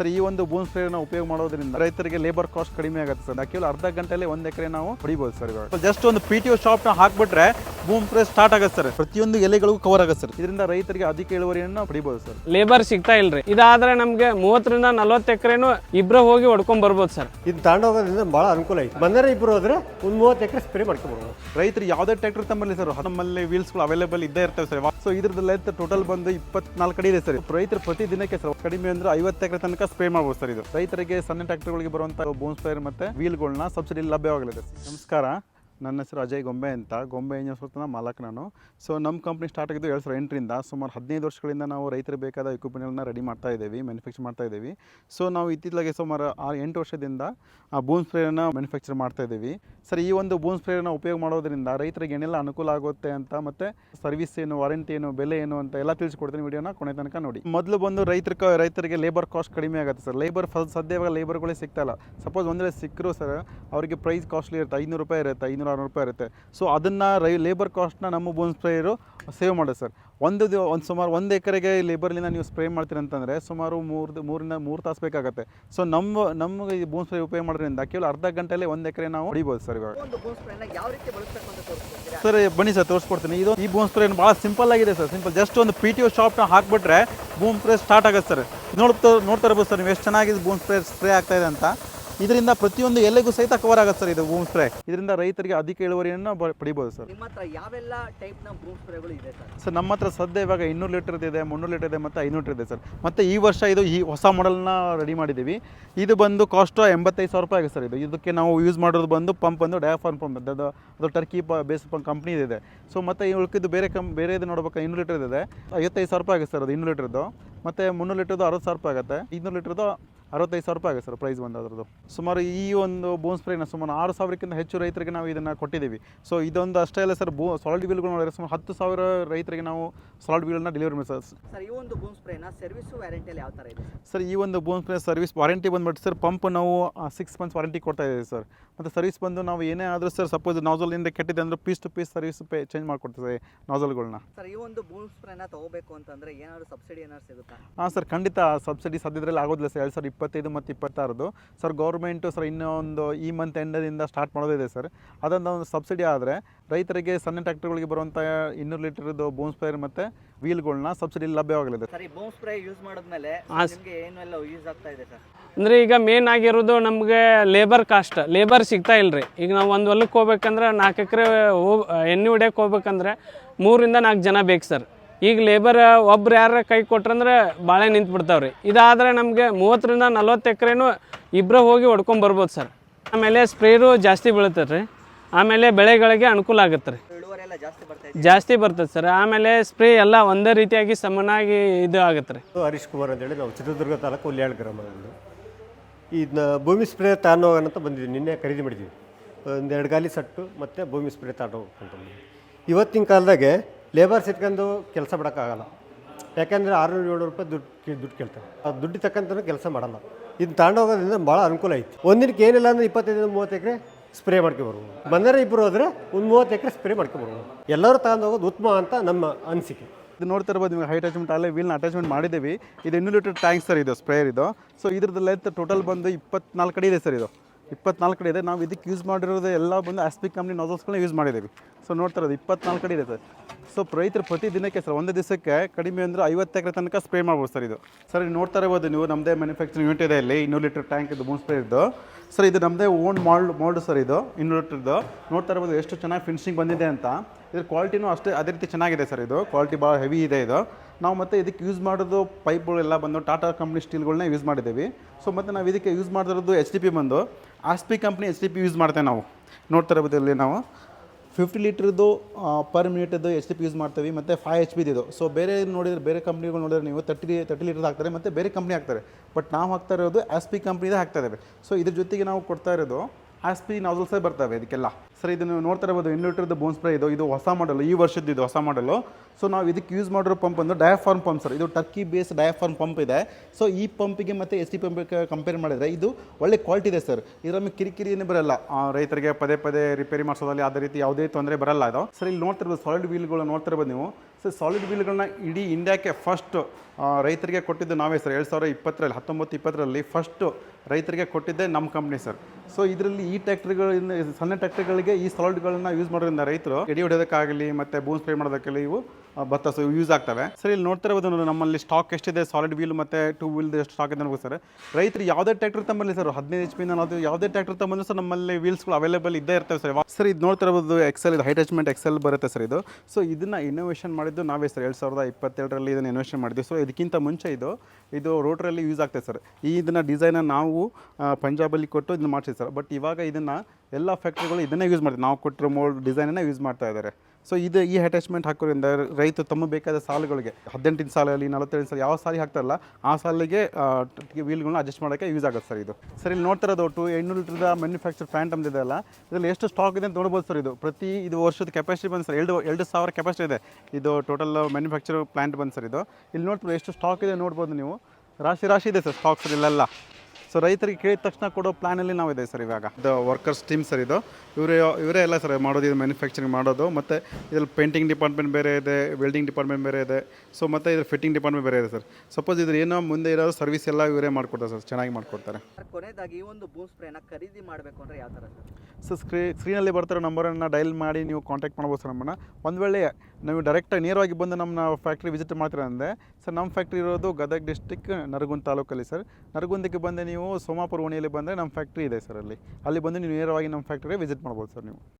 Sir ಈ ಒಂದು boom ಸ್ಪ್ರೇನ ಉಪಯೋಗ ಮಾಡೋದ್ರಿಂದ ರೈತರಿಗೆ ಲೇಬರ್ ಕಾಸ್ಟ್ ಕಡಿಮೆ ಆಗುತ್ತೆ ಸರ್. ಕೇವಲ ಅರ್ಧ ಗಂಟೆಯಲ್ಲಿ ಒಂದು ಎಕರೆ ನಾವು ಹೊಡಿಬೋದು ಸರ್ ಇವಾಗ. ಜಸ್ಟ್ ಒಂದು ಪಿ ಟಿ ಒ ಶಾಪ್ನ ಹಾಕ್ಬಿಟ್ರೆ ಬೂಮ್ ಸ್ಪ್ರೇ ಸ್ಟಾರ್ಟ್ ಆಗುತ್ತೆ ಸರ್. ಪ್ರತಿಯೊಂದು ಎಲೆಗಳಿಗೂ ಕವರ್ ಆಗುತ್ತೆ ಸರ್. ಇದರಿಂದ ರೈತರಿಗೆ ಅಧಿಕ ಇಳುವರಿಯನ್ನು ಪಡಿಬೋದು ಸರ್. ಲೇಬರ್ ಸಿಗ್ತಾ ಇಲ್ರಿ. ಇದಾದ್ರೆ ನಮ್ಗೆ ಮೂವತ್ತರಿಂದ ನಲ್ವತ್ತು ಎಕರೆನು ಇಬ್ರ ಹೋಗಿ ಹೊಡ್ಕೊಂಡ್ ಬರ್ಬೋದು ಸರ್. ಇದು ತಗೊಂಡೋಗೋದ್ರಿಂದ ಬಹಳ ಅನುಕೂಲ ಐತೆ. ಬಂದರೆ ಇಬ್ಬರು ಹೋದ್ರೆ ಒಂದು ಮೂವತ್ತು ಎಕರೆ ಸ್ಪ್ರೇ ಮಾಡ್ಕೊಬೋದು. ರೈತರು ಯಾವುದೇ ಟ್ರ್ಯಾಕ್ಟರ್ ತಮ್ಮಲ್ಲಿ ಸರ್ ನಮ್ಮಲ್ಲಿ ವೀಲ್ಸ್ಗಳು ಅವೈಲೇಬಲ್ ಇದ್ದೇ ಇರ್ತವೆ ಸರ್. ಸೊ ಇದ್ರದ್ದು ಲೆಂತ್ ಟೋಟಲ್ ಬಂದು ಇಪ್ಪತ್ನಾಲ್ಕು ಅಡಿ ಇದೆ ಸರ್. ರೈತರು ಪ್ರತಿ ದಿನಕ್ಕೆ ಸರ್ ಕಡಿಮೆ ಅಂದ್ರೆ ಐವತ್ತು ಎಕರೆ ತನಕ ಸ್ಪ್ರೇ ಮಾಡ್ಬೋದು ಸರ್ ಇದು. ರೈತರಿಗೆ ಸಣ್ಣ ಟ್ರ್ಯಾಕ್ಟರ್ಗಳಿಗೆ ಬರುವಂಥ ಬೋನ್ ಸ್ಪ್ರೇಯರ್ ಮತ್ತೆ ವೀಲ್ಗಳನ್ನ ಸಬ್ಸಿಡಿ ಲಭ್ಯವಾಗಲಿದೆ. ನಮಸ್ಕಾರ. ನನ್ನ ಹೆಸರು ಅಜಯ್ ಗೊಂಬೆ ಅಂತ. ಗೊಂಬೆ ಇಂಜಿನಿಯರ್ಸ್ನ ಮಾಲಕ್ ನಾನು. ಸೊ ನಮ್ಮ ಕಂಪ್ನಿ ಸ್ಟಾರ್ಟ್ ಆಗಿದ್ದು ಎರಡು ಸಾವಿರದ ಎಂಟರಿಂದ ಸುಮಾರು ಹದಿನೈದು ವರ್ಷಗಳಿಂದ ನಾವು ರೈತರಿಗೆ ಬೇಕಾದ ಎಕ್ವಿಪ್ಮೆಂಟ್ಗಳನ್ನ ರೆಡಿ ಮಾಡ್ತಾ ಇದ್ದೀವಿ ಮ್ಯಾನುಫ್ಯಾಕ್ಚರ್ ಮಾಡ್ತಾ ಇದ್ದೀವಿ. ಸೊ ನಾವು ಇತ್ತೀಚೆಗೆ ಸುಮಾರು ಆರು, ಎಂಟು ವರ್ಷದಿಂದ, ಆ ಬೂನ್ ಸ್ಪ್ರೇಯನ್ನು ಮ್ಯಾನುಫ್ಯಾಕ್ಚರ್ ಮಾಡ್ತಾ ಇದ್ದೀವಿ. ಸರ್, ಈ ಒಂದು ಬೂನ್ ಸ್ಪ್ರೇಯನ್ನು ಉಪಯೋಗ ಮಾಡೋದ್ರಿಂದ ರೈತರಿಗೆ ಏನೆಲ್ಲ ಅನುಕೂಲ ಆಗುತ್ತೆ ಅಂತ ಮತ್ತೆ ಸರ್ವಿಸ್ ಏನು ವಾರಂಟಿ ಏನು, ಬೆಲೆ ಏನು ಅಂತ ಎಲ್ಲ ತಿಳಿಸ್ಕೊಡ್ತೀನಿ ವಿಡಿಯೋನ ಕೊನೆ ತನಕ ನೋಡಿ. ಮೊದಲು ಬಂದು ರೈತರ ರೈತರಿಗೆ ಲೇಬರ್ ಕಾಸ್ಟ್ ಕಡಿಮೆ ಆಗುತ್ತೆ ಸರ್. ಲೇಬರ್ ಸದ್ಯವಾಗ ಲೇಬರ್ಗಳೇ ಸಿಗ್ತಾ ಇಲ್ಲ. ಸಪೋಸ್ ಒಂದೇ ಸಿಕ್ಕರು ಸರ್, ಅವರಿಗೆ ಪ್ರೈಸ್ ಕಾಸ್ಟ್ಲಿ ಇರುತ್ತೆ ಐನೂರು ರೂಪಾಯಿ ಇರುತ್ತೆ ಐನೂರು ಆರುನೂರು ರೂಪಾಯಿ ಇರುತ್ತೆ. ಸೊ ಅದನ್ನು ರೈ ಲೇಬರ್ ಕಾಸ್ಟ್ನ ನಮ್ಮ ಬೋನ್ ಸ್ಪ್ರೇಯರು ಸೇವ್ ಮಾಡೋದು ಸರ್. ಒಂದು ದಿವ ಒಂದು ಸುಮಾರು ಒಂದು ಎಕರೆಗೆ ಲೇಬರ್ಲಿಂದ ನೀವು ಸ್ಪ್ರೇ ಮಾಡ್ತೀರಿ ಅಂತಂದರೆ ಸುಮಾರು ಮೂರು ಮೂರಿಂದ ಮೂರು ತಾಸು ಬೇಕಾಗುತ್ತೆ. ಸೊ ನಮ್ಮ ನಮಗೆ ಈ ಬೋನ್ ಸ್ಪ್ರೇ ಉಪಯೋಗ ಮಾಡೋದ್ರಿಂದ ಕೇವಲ ಅರ್ಧ ಗಂಟೆಯಲ್ಲಿ ಒಂದು ಎಕರೆ ನಾವು ಹೊಡಿಬೋದು ಸರ್ ಇವಾಗ. ಬೂನ್ ಸರ್ ಬನ್ನಿ ಸರ್ ತೋರಿಸ್ಕೊಡ್ತೀನಿ. ಇದು ಈ ಬೂಮ್ ಸ್ಪ್ರೇ ಭಾಳ ಸಿಂಪಲ್ ಆಗಿದೆ ಸರ್ ಸಿಂಪಲ್ ಜಸ್ಟ್ ಒಂದು ಪಿ ಟಿ ಒ ಶಾಪ್ನ ಹಾಕ್ಬಿಟ್ರೆ ಬೂಮ್ ಸ್ಪ್ರೇ ಸ್ಟಾರ್ಟ್ ಆಗುತ್ತೆ ಸರ್. ನೋಡ್ತಾ ನೋಡ್ತಾ ಇರ್ಬೋದು ಸರ್ ನೀವು ಎಷ್ಟು ಚೆನ್ನಾಗಿ ಬೂಮ್ ಸ್ಪ್ರೇ ಸ್ಪ್ರೇ ಆಗ್ತಾ ಇದೆ ಅಂತ. ಇದರಿಂದ ಪ್ರತಿಯೊಂದು ಎಲೆಗೂ ಸಹಿತ ಕವರ್ ಆಗುತ್ತೆ ಸರ್ ಇದು ಬೂಮ್ ಸ್ಪ್ರೇ ಇದರಿಂದ ರೈತರಿಗೆ ಅಧಿಕ ಇಳುವರಿಯನ್ನು ಪಡಿಬೋದು ಸರ್ ನಿಮ್ಮ ಹತ್ರ ಯಾವೆಲ್ಲ ಟೈಪ್ನ ಸ್ಪ್ರೇಗಳು ಇದೆ ಸರ್ ಸರ್ ನಮ್ಮ ಹತ್ರ ಸದ್ಯ ಇವಾಗ ಇನ್ನೂರು ಲೀಟರ್ ಇದೆ ಮುನ್ನೂರು ಲೀಟರ್ ಇದೆ ಮತ್ತು ಐನೂರು ಲೀಟರ್ ಇದೆ ಸರ್ ಮತ್ತು ಈ ವರ್ಷ ಇದು ಈ ಹೊಸ ಮಾಡೆಲ್ನ ರೆಡಿ ಮಾಡಿದ್ದೀವಿ ಇದು ಬಂದು ಕಾಸ್ಟ್ ಎಂಬತ್ತೈದು ಸಾವಿರ ರೂಪಾಯಿ ಆಗುತ್ತೆ ಸರ್ ಇದು. ಇದಕ್ಕೆ ನಾವು ಯೂಸ್ ಮಾಡೋದು ಬಂದು ಪಂಪ್ ಬಂದು ಡಯಾಫಾರ್ಮ್ ಪಂಪ್ ಅದು ಅದು ಟರ್ಕಿ ಪ ಬೇಸ್ ಪಂಪ್ ಕಂಪ್ನಿ ಇದೆ. ಸೊ ಮತ್ತು ಉಳ್ಕಿದ್ದು ಬೇರೆ ಕಂ ಬೇರೆ ಇದು ನೋಡ್ಬೇಕು ಇನ್ನೂರು ಲೀಟರ್ ಇದೆ. ಐವತ್ತೈದು ಸಾವಿರ ರೂಪಾಯಿ ಆಗುತ್ತೆ ಸರ್ ಅದು ಇನ್ನೂರು ಲೀಟರ್ದು ಮತ್ತು ಮುನ್ನೂರು ಲೀಟರ್ದು ಅರವತ್ತು ಸಾವಿರ ರೂಪಾಯಿ ಆಗುತ್ತೆ. ಇನ್ನೂರು ಲೀಟರ್ದು ಅರವತ್ತೈದು ಸಾವಿರ ರೂಪಾಯಿ ಆಗುತ್ತೆ ಸರ್ ಪ್ರೈಸ್ ಬಂದು ಅದರದ್ದು. ಸುಮಾರು ಈ ಒಂದು ಬೋನ್ ಸ್ಪ್ರೇನ ಸುಮಾರು ಆರು ಸಾವಿರಕ್ಕಿಂತ ಹೆಚ್ಚು ರೈತರಿಗೆ ನಾವು ಇದನ್ನು ಕೊಟ್ಟಿದ್ದೀವಿ. ಸೊ ಇದೊಂದು ಅಷ್ಟೇ ಅಲ್ಲ ಸರ್ ಬೋ ಸಾಲಿಡ್ ವೀಲ್ಗಳು ನೋಡಿದ್ರೆ ಸುಮಾರು ಹತ್ತು ಸಾವಿರ ರೈತರಿಗೆ ನಾವು ಸಾಲಿಡ್ ವೀಲ್ನ ಡೆಲಿವರಿ ಮಾಡಿ ಸರ್ ಸರ್ ಈ ಒಂದು ಬೋನ್ ಸ್ಪ್ರೇನ ಸರ್ವಿಸ್ ವ್ಯಾರಂಟಿಯಲ್ಲಿ ಯಾವ ಥರ ಇದೆ ಸರ್ ಈ ಒಂದು ಬೋನ್ ಸ್ಪ್ರೇ ಸರ್ವಿಸ್ ವಾರಂಟಿ ಬಂದ್ಬಿಟ್ಟು ಸರ್ ಪಂಪ್ ನಾವು ಸಿಕ್ಸ್ ಮಂತ್ಸ್ ವಾರಂಟಿ ಕೊಡ್ತಾ ಇದ್ದೀವಿ ಸರ್ ಮತ್ತು ಸರ್ವಿಸ್ ಬಂದು ನಾವು ಏನೇ ಆದರೂ ಸರ್ ಸಪೋಸ್ ನಾಜಲ್ನಿಂದ ಕೆಟ್ಟಿದೆ ಅಂದರೆ piece to piece service pay change ಮಾಡಿಕೊಡ್ತೀವಿ ನಾಜಲ್ಗಳನ್ನ ಸರ್ ಈ ಒಂದು ಬೋನ್ ಸ್ಪ್ರೇನ ತಗೋಬೇಕು ಅಂತಂದರೆ ಏನಾದರೂ ಸಬ್ಸಿಡಿ ಏನಾದ್ರು ಸಿಗುತ್ತಾ? ಹಾಂ ಸರ್ ಖಂಡಿತ ಸಬ್ಸಿಡಿ ಸದ್ಯದ್ರಲ್ಲಿ ಆಗೋದಿಲ್ಲ ಸರ್ ಎರಡು ಸಾವಿರದ ಇಪ್ಪತ್ತೈದು ಮತ್ತು ಇಪ್ಪತ್ತಾರದು. ಸರ್ ಗೌರ್ಮೆಂಟು ಸರ್ ಇನ್ನೊಂದು ಈ ಮಂತ್ ಎಂಡದಿಂದ ಸ್ಟಾರ್ಟ್ ಮಾಡೋದಿದೆ ಸರ್. ಅದೊಂದು ಒಂದು ಸಬ್ಸಿಡಿ ಆದರೆ ರೈತರಿಗೆ ಸಣ್ಣ ಟ್ರ್ಯಾಕ್ಟರ್ಗಳಿಗೆ ಬರುವಂಥ ಇನ್ನೂರು ಲೀಟರ್ದು ಬೋನ್ ಸ್ಪ್ರೇರ್ ಮತ್ತು ವೀಲ್ಗಳನ್ನ ಸಬ್ಸಿಡಿ ಲಭ್ಯವಾಗಲಿದೆ. ಸರ್ ಈ ಬೋನ್ ಸ್ಪ್ರೇ ಯೂಸ್ ಮಾಡಿದ್ಮೇಲೆ ಹಾಂ ನಿಮಗೆ ಏನೆಲ್ಲ ಯೂಸ್ ಆಗ್ತಾ ಇದೆ ಸರ್? ಅಂದರೆ ಈಗ ಮೇನ್ ಆಗಿರೋದು ನಮಗೆ ಲೇಬರ್ ಕಾಸ್ಟ್ ಲೇಬರ್ ಸಿಗ್ತಾ ಇಲ್ರಿ. ಈಗ ನಾವು ಒಂದು ಹೊಲಕ್ಕೆ ಹೋಗ್ಬೇಕಂದ್ರೆ ನಾಲ್ಕು ಎಕರೆ ಹೋಗ್ ಎಣ್ಣೆ ಹೊಡ್ಯಕ್ಕೆ ಹೋಗ್ಬೇಕಂದ್ರೆ ಮೂರಿಂದ ನಾಲ್ಕು ಜನ ಬೇಕು ಸರ್. ಈಗ ಲೇಬರ್ ಒಬ್ರು ಯಾರ ಕೈ ಕೊಟ್ರಂದ್ರೆ ಭಾಳ ನಿಂತು ಬಿಡ್ತಾವ್ರಿ. ಇದಾದ್ರೆ ನಮಗೆ ಮೂವತ್ತರಿಂದ ನಲ್ವತ್ತು ಎಕರೆನು ಇಬ್ರ ಹೋಗಿ ಹೊಡ್ಕೊಂಡ್ ಬರ್ಬೋದು ಸರ್. ಆಮೇಲೆ ಸ್ಪ್ರೇರು ಜಾಸ್ತಿ ಬೀಳುತ್ತೆ ರೀ ಆಮೇಲೆ ಬೆಳೆಗಳಿಗೆ ಅನುಕೂಲ ಆಗುತ್ತೆ ರೀ ಜಾಸ್ತಿ ಬರ್ತಾ ಜಾಸ್ತಿ ಬರ್ತದೆ ಸರ್. ಆಮೇಲೆ ಸ್ಪ್ರೇ ಎಲ್ಲ ಒಂದೇ ರೀತಿಯಾಗಿ ಸಮನಾಗಿ ಇದು ಆಗುತ್ತೆ ರೀ ಹರೀಶ್ ಕುಮಾರ್ ಅಂತೇಳಿ ನಾವು ಚಿತ್ರದುರ್ಗ ತಾಲೂಕು ಹುಲ್ಯಾಳ್ ಗ್ರಾಮದಲ್ಲಿ ಇದನ್ನ ಭೂಮಿ ಸ್ಪ್ರೇ ತಗೊಂಡೋಗೋಣ ಅಂತ ಬಂದಿದ್ವಿ. ನಿನ್ನೆ ಖರೀದಿ ಮಾಡಿದ್ವಿ. ಒಂದೆರಡು ಗಾಲಿ ಸಟ್ಟು ಮತ್ತು ಭೂಮಿ ಸ್ಪ್ರೇ ಬಂದ್ವಿ. ಇವತ್ತಿನ ಕಾಲದಾಗೆ ಲೇಬರ್ಸ್ ಇಟ್ಕೊಂಡು ಕೆಲಸ ಮಾಡೋಕ್ಕಾಗಲ್ಲ. ಯಾಕೆಂದರೆ ಆರುನೂರು ಏಳ್ನೂರು ರೂಪಾಯಿ ದುಡ್ಡು ದುಡ್ಡು ಕೇಳ್ತಾರೆ. ಆ ದುಡ್ಡು ತಕ್ಕಂತನೂ ಕೆಲಸ ಮಾಡಲ್ಲ. ಇದನ್ನ ತಗೊಂಡೋಗೋದ್ರಿಂದ ಭಾಳ ಅನುಕೂಲ ಐತಿ. ಒಂದಿನಕ್ಕೆ ಏನಿಲ್ಲ ಅಂದರೆ ಇಪ್ಪತ್ತೈದು ಮೂವತ್ತು ಎಕರೆ ಸ್ಪ್ರೇ ಮಾಡ್ಕೊಬರ್ಬೋದು ಬಂದರೆ ಇಬ್ಬರು ಹೋದರೆ ಒಂದು ಮೂವತ್ತು ಎಕರೆ ಸ್ಪ್ರೇ ಮಾಡ್ಕೊಬರ್ಬೋದು ಎಲ್ಲರೂ ತಗೊಂಡು ಹೋಗೋದು ಉತ್ತಮ ಅಂತ ನಮ್ಮ ಅನಿಸಿಕೆ. ಇದು ನೋಡ್ತಾ ಇರ್ಬೋದು, ನಿಮಗೆ ಹೈ ಅಟ್ಯಾಚ್ಮೆಂಟ್ ಅಲ್ಲೇ ವೀಲ್ನ ಅಟ್ಯಾಚ್ಮೆಂಟ್ ಮಾಡಿದ್ದೀವಿ. ಇದು ಇನ್ನೂ ಲೀಟರ್ ಟ್ಯಾಂಕ್ ಸರ್ ಇದು ಸ್ಪ್ರೇಯರ್ ಇದು. ಸೊ ಇದ್ರದ್ದು ಲೆಂತ್ ಟೋಟಲ್ ಬಂದು ಇಪ್ಪತ್ನಾಲ್ಕು ಅಡಿ ಇದೆ ಸರ್ ಇದು. ಇಪ್ಪತ್ನಾಲ್ಕು ಕಡೆ ಇದೆ. ನಾವು ಇದಕ್ಕೆ ಯೂಸ್ ಮಾಡಿರೋದು ಎಲ್ಲ ಬಂದು ಆಸ್ಪಿಕ್ ಕಂಪ್ನಿ ನಾಜಲ್ಸ್ಗಳನ್ನ ಯೂಸ್ ಮಾಡಿದ್ದೀವಿ. ಸೊ ನೋಡ್ತಾ ಇರೋದು, ಇಪ್ಪತ್ನಾಲ್ಕು ಕಡೆ ಇದೆ ಸರ್. ಸೊ ರೈತರು ಪ್ರತಿ ದಿನಕ್ಕೆ ಸರ್, ಒಂದೇ ದಿವಸಕ್ಕೆ ಕಡಿಮೆ ಅಂದರೆ ಐವತ್ತು ಎಕರೆ ತನಕ ಸ್ಪ್ರೇ ಮಾಡ್ಬೋದು ಸರ್ ಇದು. ಸರ್ ನೋಡ್ತಾ ಇರ್ಬೋದು, ನೀವು ನಮ್ಮದೇ ಮ್ಯಾನುಫ್ಯಾಕ್ಚರಿಂಗ್ ಯೂನಿಟ್ ಇದೆ ಇಲ್ಲಿ, ಇನ್ನೂರು ಲೀಟರ್ ಟ್ಯಾಂಕ್ ಇದು ಮೂನ್ ಸ್ಪ್ರೇ ಇದ್ದು. ಸರ್, ಇದು ನಮ್ಮದೇ ಓನ್ ಮಾಲ್ಡ್ ಮಾಲ್ಡ್ ಸರ್ ಇದು, ಇನ್ನೂರು ಲೀಟರ್ದು ನೋಡ್ತಾ ಇರ್ಬೋದು, ಎಷ್ಟು ಚೆನ್ನಾಗಿ ಫಿನಿಶಿಂಗ್ ಬಂದಿದೆ ಅಂತ. ಇದ್ರ ಕ್ವಾಲಿಟಿನೂ ಅಷ್ಟೇ, ಅದೇ ರೀತಿ ಚೆನ್ನಾಗಿದೆ ಸರ್ ಇದು. ಕ್ವಾಲಿಟಿ ಭಾಳ ಹೆವಿ ಇದೆ ಇದು. ನಾವು ಮತ್ತೆ ಇದಕ್ಕೆ ಯೂಸ್ ಮಾಡೋದು ಪೈಪ್ಗಳೆಲ್ಲ ಬಂದು ಟಾಟಾ ಕಂಪ್ನಿ ಸ್ಟೀಲ್ಗಳನ್ನ ಯೂಸ್ ಮಾಡಿದ್ದೀವಿ. ಸೊ ಮತ್ತು ನಾವು ಇದಕ್ಕೆ ಯೂಸ್ ಮಾಡಿರೋದು ಎಚ್ ಡಿ ಪಿ ಬಂದು Aspee company H D P use ಮಾಡ್ತೇವೆ ನಾವು. ನೋಡ್ತಾ ಇರೋದಲ್ಲಿ ನಾವು. ಫಿಫ್ಟಿ ಲೀಟ್ರದ್ದು ಪರ್ ಮಿನಿಟದ್ದು ಎಚ್ ಡಿ ಪಿ ಯೂಸ್ ಮಾಡ್ತೀವಿ, ಮತ್ತು ಫೈವ್ ಎಚ್ ಪಿದಿದು ಸೊ ಬೇರೆ ನೋಡಿದರೆ, ಬೇರೆ ಕಂಪ್ನಿಗಳು ನೋಡಿದ್ರೆ ನೀವು ತರ್ಟಿ ತರ್ಟಿ ಲೀಟರ್ ಹಾಕ್ತಾರೆ, ಮತ್ತು ಬೇರೆ ಕಂಪ್ನಿ ಹಾಕ್ತಾರೆ. ಬಟ್ ನಾವು ಹಾಕ್ತಾ ಇರೋದು ಆಸ್ ಪಿ ಕಂಪ್ನಿದೇ ಹಾಕ್ತಾ ಇದ್ದೇವೆ. ಸೊ ಇದ್ರ ಜೊತೆಗೆ ನಾವು ಕೊಡ್ತಾ ಇರೋದು ಆಸ್ ಪಿ ನಾಜಲ್ಸೇ ಬರ್ತವೆ ಇದಕ್ಕೆಲ್ಲ. ಸರ್, ಇದು ನೀವು ನೋಡ್ತಾ ಇರ್ಬೋದು ಇನ್ವರ್ಟರ್ದು ಬೋನ್ ಸ್ಪ್ರೇ ಇದು ಇದು ಹೊಸ ಮಾಡಲು ಈ ವರ್ಷದ್ದು ಇದು ಹೊಸ ಮಾಡಲು ಸೊ ನಾವು ಇದಕ್ಕೆ ಯೂಸ್ ಮಾಡಿರೋ ಪಂಪ್ ಅಂದ್ರೆ ಡಯಾಫಾರ್ಮ್ ಪಂಪ್ ಸರ್ ಇದು ಟರ್ಕಿ ಬೇಸ್ ಡಯಾಫಾರ್ಮ್ ಪಂಪ್ ಇದೆ. ಸೊ ಈ ಪಂಪಿಗೆ ಮತ್ತು ಎಸ್ ಟಿ ಪಂಪಿಗೆ ಕಂಪೇರ್ ಮಾಡಿದರೆ ಇದು ಒಳ್ಳೆ ಕ್ವಾಲಿಟಿ ಇದೆ ಸರ್ ಇದರಲ್ಲಿ ಕಿರಿಕಿರಿ ಏನು ಬರಲ್ಲ. ರೈತರಿಗೆ ಪದೇ ಪದೇ ರಿಪೇರಿ ಮಾಡಿಸೋದಲ್ಲಿ ಅದೇ ರೀತಿ ಯಾವುದೇ ತೊಂದರೆ ಬರಲ್ಲ ಇದು. ಸರ್ ಇಲ್ಲಿ ನೋಡ್ತಿರ್ಬೋದು ಸಾಲಿಡ್ ವೀಲ್ಗಳು ನೋಡ್ತಿರ್ಬೋದು ನೀವು. ಸೊ ಸಾಲಿಡ್ ಬಿಲ್ಗಳನ್ನ ಇಡೀ ಇಂಡಿಯಾಕ್ಕೆ ಫಸ್ಟ್ ರೈತರಿಗೆ ಕೊಟ್ಟಿದ್ದು ನಾವೇ ಸರ್ ಎರಡು ಸಾವಿರ ಇಪ್ಪತ್ತರಲ್ಲಿ, ಹತ್ತೊಂಬತ್ತು ಇಪ್ಪತ್ತರಲ್ಲಿ ಫಸ್ಟು ರೈತರಿಗೆ ಕೊಟ್ಟಿದ್ದೆ ನಮ್ಮ ಕಂಪ್ನಿ ಸರ್ ಸೊ ಇದರಲ್ಲಿ ಈ ಟ್ಯಾಕ್ಟ್ರಿಗಳಿಂದ ಸಣ್ಣ ಟ್ಯಾಕ್ಟ್ರಿಗಳಿಗೆ ಈ ಸಾಲಿಡ್ಗಳನ್ನ ಯೂಸ್ ಮಾಡೋದ್ರಿಂದ ರೈತರು ಎಡಿ ಹೊಡೆಯೋದಕ್ಕಾಗಲಿ, ಮತ್ತು ಬೂನ್ ಸ್ಪ್ರೇ ಮಾಡೋದಕ್ಕಾಗಲಿ ಇವು ಭತ್ತ ಸೊ ಯೂಸ್ ಆಗ್ತವೆ. ಸರ್ ಇಲ್ಲಿ ನೋಡ್ತಾ ಇರ್ಬೋದು ನೋಡಿ, ನಮ್ಮಲ್ಲಿ ಸ್ಟಾಕ್ ಎಷ್ಟಿದೆ ಸಾಲಿಡ್ ವೀಲ್ ಮತ್ತು ಟೂ ವೀಲ್ ಎಷ್ಟು ಸ್ಟಾಕ್ ಇದೆ ಅನ್ಬೋದು ಸರ್. ರೈತರು ಯಾವುದೇ ಟ್ಯಾಕ್ಟರ್ ತಮ್ಮಲ್ಲಿ ಸರ್ ಹದಿನೈದು ಎಚ್ ಪಿನ ನಾವು ಯಾವುದೇ ಟ್ಯಾಕ್ಟರ್ ತಮ್ಮಲ್ಲಿ ಸರ್ ನಮ್ಮಲ್ಲಿ ವೀಲ್ಸ್ಗಳು ಅವೈಲೇಬಲ್ ಇದ್ದೇ ಇರ್ತವೆ ಸರ್. ಸರ್ ಇದು ನೋಡ್ತಾ ಇರ್ಬೋದು ಎಕ್ಸೆಲ್ ಇದು ಹೈಟಚ್ಮೆಂಟ್ ಎಕ್ಸೆಲ್ ಬರುತ್ತೆ ಸರ್ ಇದು. ಸೊ ಇದನ್ನು ಇನೋವೇಷನ್ ಮಾಡಿದ್ದು ನಾವೇ ಸರ್ ಎರಡು ಸಾವಿರದ ಇಪ್ಪತ್ತೆರಡರಲ್ಲಿ ಇದನ್ನು ಇನೋವೇಷನ್ ಮಾಡಿದ್ವಿ. ಸೊ ಇದಕ್ಕಿಂತ ಮುಂಚೆ ಇದು ಇದು ರೋಟ್ರಲ್ಲಿ ಯೂಸ್ ಆಗ್ತದೆ ಸರ್. ಈ ಇದನ್ನು ಡಿಸೈನ ನಾವು ಪಂಜಾಬಲ್ಲಿ ಕೊಟ್ಟು ಇದನ್ನು ಮಾಡ್ತೀವಿ ಸರ್. ಬಟ್ ಇವಾಗ ಇದನ್ನು ಎಲ್ಲ ಫ್ಯಾಕ್ಟ್ರಿಗಳು ಇದನ್ನೇ ಯೂಸ್ ಮಾಡ್ತೀವಿ ನಾವು ಕೊಟ್ಟಿರೋ ಮೋಲ್ಡ್ ಡಿಸೈನನ್ನು ಯೂಸ್ ಮಾಡ್ತಾ ಇದ್ದಾರೆ. ಸೊ ಇದು ಈ ಅಟ್ಯಾಚ್ಮೆಂಟ್ ಹಾಕೋದ್ರಿಂದ ರೈತ ತಮ್ಮ ಬೇಕಾದ ಸಾಲುಗಳಿಗೆ, ಹದಿನೆಂಟಿನ ಸಾಲಲ್ಲಿ ನಲವತ್ತೆರಡು ಸಾಲ ಯಾವ ಸಾಲಿಗೆ ಹಾಕ್ತಾರಲ್ಲ, ಆ ಸಾಲಿಗೆ ವೀಲ್ಗಳನ್ನ ಅಡ್ಜಸ್ಟ್ ಮಾಡೋಕ್ಕೆ ಯೂಸ್ ಆಗುತ್ತೆ ಸರ್ ಇದು. ಸರ್, ಇಲ್ಲಿ ನೋಡ್ತಾ ಇರೋದು ಒಟ್ಟು ಎಂಟುನೂರು ಲೀಟ್ರದ ಮ್ಯಾನುಫ್ಯಾಕ್ಚರ್ ಫ್ಯಾಂಟಮ್ ಅಂದಿದೆ ಅಲ್ಲ, ಇದರಲ್ಲಿ ಎಷ್ಟು ಸ್ಟಾಕ್ ಇದೆ ಅಂತ ನೋಡ್ಬೋದು ಸರ್ ಇದು. ಪ್ರತಿ ಇದು ವರ್ಷದ ಕೆಪಾಸಿಟಿ ಬಂದು ಸರ್, ಎರಡು ಎರಡು ಸಾವಿರ ಕೆಪಾಸಿಟಿ ಇದೆ. ಇದು ಟೋಟಲ್ ಮ್ಯಾನುಫ್ಯಾಕ್ಚರ್ ಪ್ಲಾಂಟ್ ಬಂದು ಸರ್ ಇದು. ಇಲ್ಲಿ ನೋಡ್ಬೋದು ಎಷ್ಟು ಸ್ಟಾಕ್ ಇದೆ ನೋಡ್ಬೋದು ನೀವು. ರಾಶಿ ರಾಶಿ ಇದೆ ಸರ್ ಸ್ಟಾಕ್ ಸರ್ ಇಲ್ಲೆಲ್ಲ ಸೊ ರೈತರಿಗೆ ಕೇಳಿದ ತಕ್ಷಣ ಕೊಡೋ ಪ್ಲಾನಲ್ಲಿ ನಾವು ಇದೆ ಸರ್ ಇವಾಗ. ಇದು ವರ್ಕರ್ಸ್ ಟೀಮ್ ಸರ್ ಇದು. ಇವರೇ ಇವರೇ ಎಲ್ಲ ಸರ್ ಮಾಡೋದು ಇದು ಮ್ಯಾನುಫ್ಯಾಕ್ಚರಿಂಗ್ ಮಾಡೋದು ಮತ್ತು ಇದ್ರಲ್ಲಿ ಪೇಂಟಿಂಗ್ ಡಿಪಾರ್ಟ್ಮೆಂಟ್ ಬೇರೆ ಇದೆ ವೆಲ್ಡಿಂಗ್ ಡಿಪಾರ್ಟ್ಮೆಂಟ್ ಬೇರೆ ಇದೆ. ಸೊ ಮತ್ತು ಇದ್ರ ಫಿಟ್ಟಿಂಗ್ ಡಿಪಾರ್ಟ್ಮೆಂಟ್ ಬೇರೆ ಇದೆ ಸರ್. ಸಪೋಸ್ ಇದ್ರ ಏನೋ ಮುಂದೆ ಇರೋ ಸರ್ವಿಸ್ ಎಲ್ಲ ಇವರೇ ಮಾಡ್ಕೊಡ್ತಾರೆ ಸರ್ ಚೆನ್ನಾಗಿ ಮಾಡ್ಕೊಡ್ತಾರೆ. ಸರ್ ಕೊನೆಯದಾಗಿ ಈ ಒಂದು ಬೂಮ್ ಸ್ಪ್ರೇನ ಖರೀದಿ ಮಾಡಬೇಕು ಅಂದರೆ ಯಾವ ಥರ ಸರ್ ಸ್ಕ್ರೀ ಸ್ಕ್ರೀನಲ್ಲಿ ಬರ್ತಿರೋ ನಂಬರನ್ನು ಡೈಲ್ ಮಾಡಿ ನೀವು ಕಾಂಟ್ಯಾಕ್ಟ್ ಮಾಡ್ಬೋದು ಸರ್ ನಮ್ಮನ್ನು. ಒಂದು ವೇಳೆ ನೀವು ಡೈರೆಕ್ಟಾಗಿ ನೇರವಾಗಿ ಬಂದು ನಮ್ಮ ಫ್ಯಾಕ್ಟ್ರಿ ವಿಸಿಟ್ ಮಾಡ್ತೀರ ಅಂದರೆ ಸರ್ ನಮ್ಮ ಫ್ಯಾಕ್ಟ್ರಿ ಇರೋದು ಗದಗ ಡಿಸ್ಟಿಕ್ ನರಗುಂದ ತಾಲೂಕಲ್ಲಿ ಸರ್. ನರಗುಂದಕ್ಕೆ ಬಂದು ನೀವು ಸೋಮಾಪುರ ಓಣಿಯಲ್ಲಿ ಬಂದರೆ ನಮ್ಮ ಫ್ಯಾಕ್ಟ್ರಿ ಇದೆ ಸರ್ ಅಲ್ಲಿ. ಅಲ್ಲಿ ಬಂದು ನೀವು ನೇರವಾಗಿ ನಮ್ಮ ಫ್ಯಾಕ್ಟ್ರಿಗೆ ವಿಸಿಟ್ ಮಾಡ್ಬೋದು ಸರ್ ನೀವು.